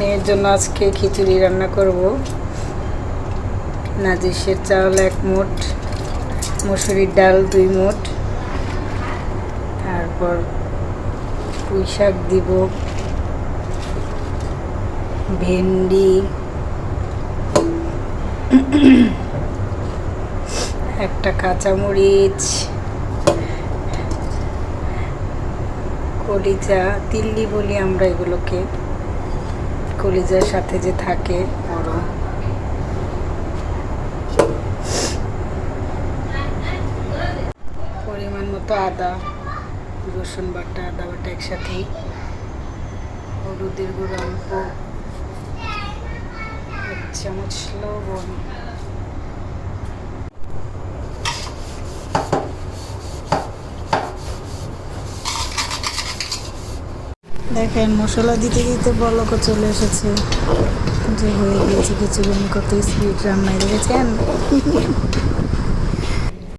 মেয়ের জন্য আজকে খিচুড়ি রান্না করব। নাজিসের চাল এক মুঠ মসুরির ডাল দুই মুঠ তারপর পুঁই শাক দিব, ভেন্ডি, একটা কাঁচামরিচ, কলিজা, তিল্লি বলি আমরা এগুলোকে কলিজার সাথে যে থাকে বড় পরিমাণ মতো আদা, রসুন বাটা, আদা বাটা একসাথেই, হলুদের গুঁড়ো অল্প, এক চামচ লবণ। দেখেন, মশলা দিতে দিতে বলকও চলে এসেছে। যে হয়ে গিয়েছে কিছু কত স্পিড রান্নায় দেখেছেন